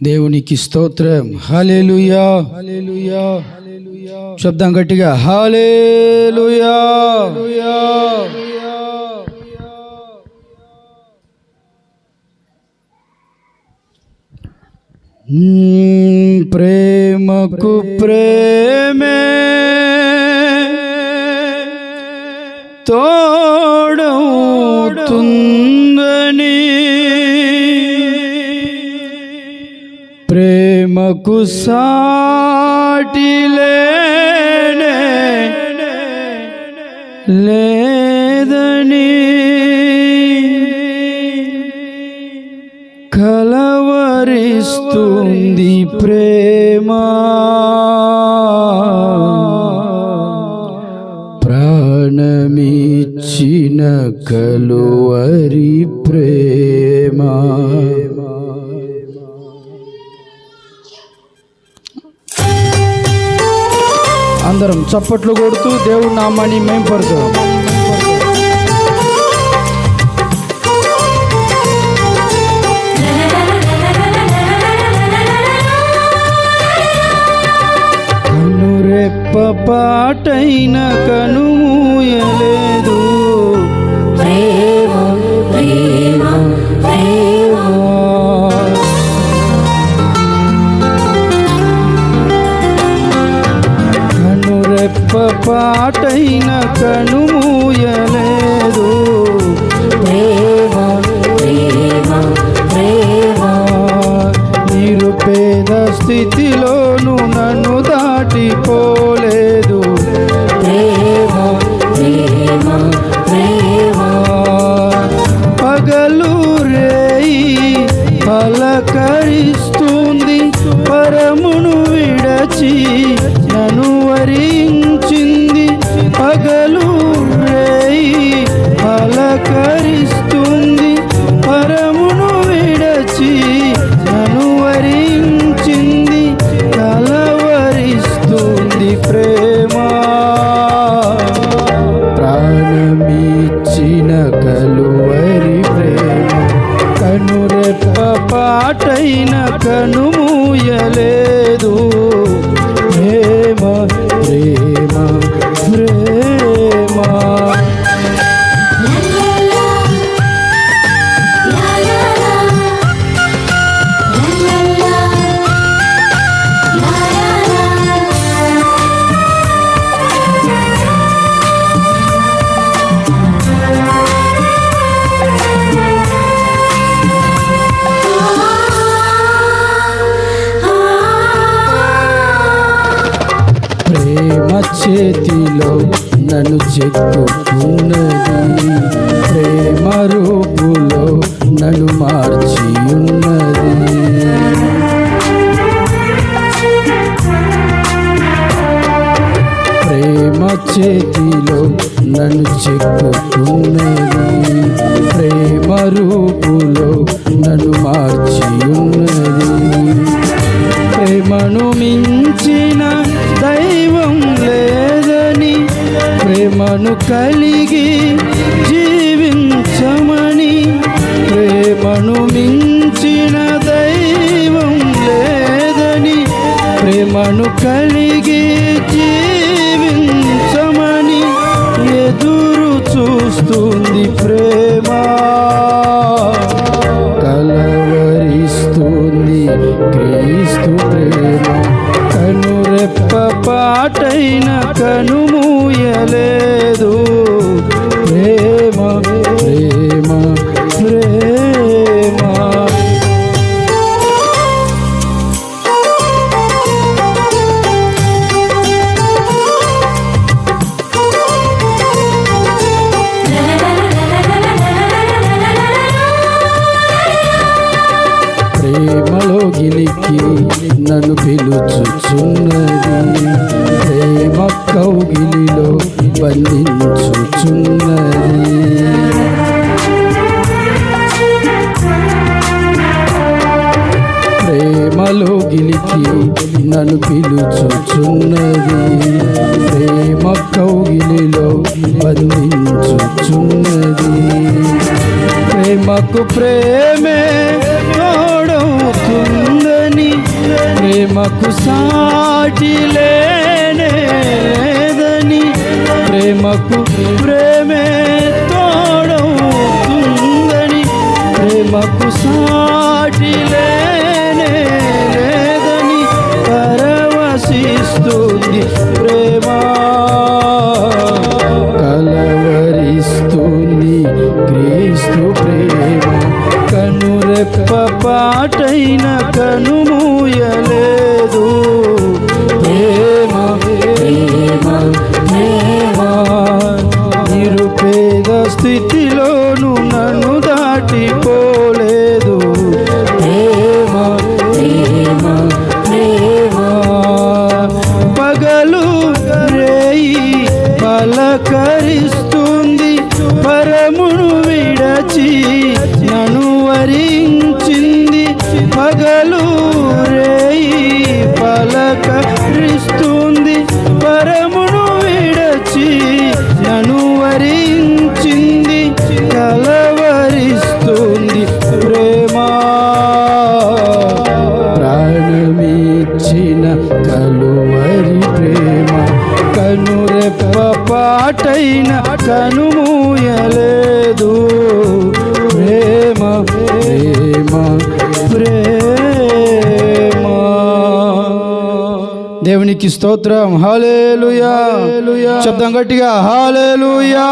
దేవునికి స్తోత్రం hallelujah hallelujah శబ్దం గట్టిగా హాలేలుయా మ్మ్, ప్రేమకు ప్రేమే తోడవుతుందని ప్రేమకు సాటి లేదని కలవరిస్తుంది ప్రేమ. ప్రాణమిచ్చిన కలువరి అందరం చప్పట్లు కొడుతూ దేవుడు నామాన్ని మేంపరుతాం కనురెప్ప పాటైన కనుమూయలే. పాటైన కనుమూయలే. చేతిలో నన్ను చెక్కున్నది ప్రేమ రూపులో నన్ను మార్చి ఉన్నది ప్రేమ చేతిలో నన్ను చెక్కుతున్నది. ప్రేమ రూపులో నన్ను మార్చి ఉన్నది ప్రేమను మించిన దైవం లే ప్రేమను కలిగి జీవించమని ప్రేమను మించిన దైవం లేదని ప్రేమను కలిగి జీవించమని ఎదురు చూస్తుంది ప్రేమ. ప్రేమలో నన్ను పిలుచుచున్నది. ప్రేమ కౌగిలిలో బంధించుచున్నది. ప్రేమలో గిలికి నన్ను పిలుచుచున్నది. ప్రేమ కౌగిలిలో బంధించుచున్నది. ప్రేమకు ప్రేమే తోడవుతుందని ప్రేమకు సాటి లేనే లేదని ప్రేమకు ప్రేమే తోడవుతుందని ప్రేమకు సాటి లేనే లేదని పరవశిస్తుంది ప్రేమ. కలవరిస్తుంది క్రీస్తు ప్రేమ. కనురెప్ప పాటైన కనుము స్థితిలోను నన్ను దాటిపోలేదు. ప్రేమ ప్రేమ ప్రేమ. పగలు రేయి పలకరిస్తుంది. పరమును విడచి నను వరించింది. పగలు కలువరి ప్రేమ కనురెప్ప పాటైన కనుమూయలేదు ప్రేమ ప్రేమ ప్రేమ. దేవునికి స్తోత్రం. హాలేలుయా శబ్దం గట్టిగా. హాలేలుయా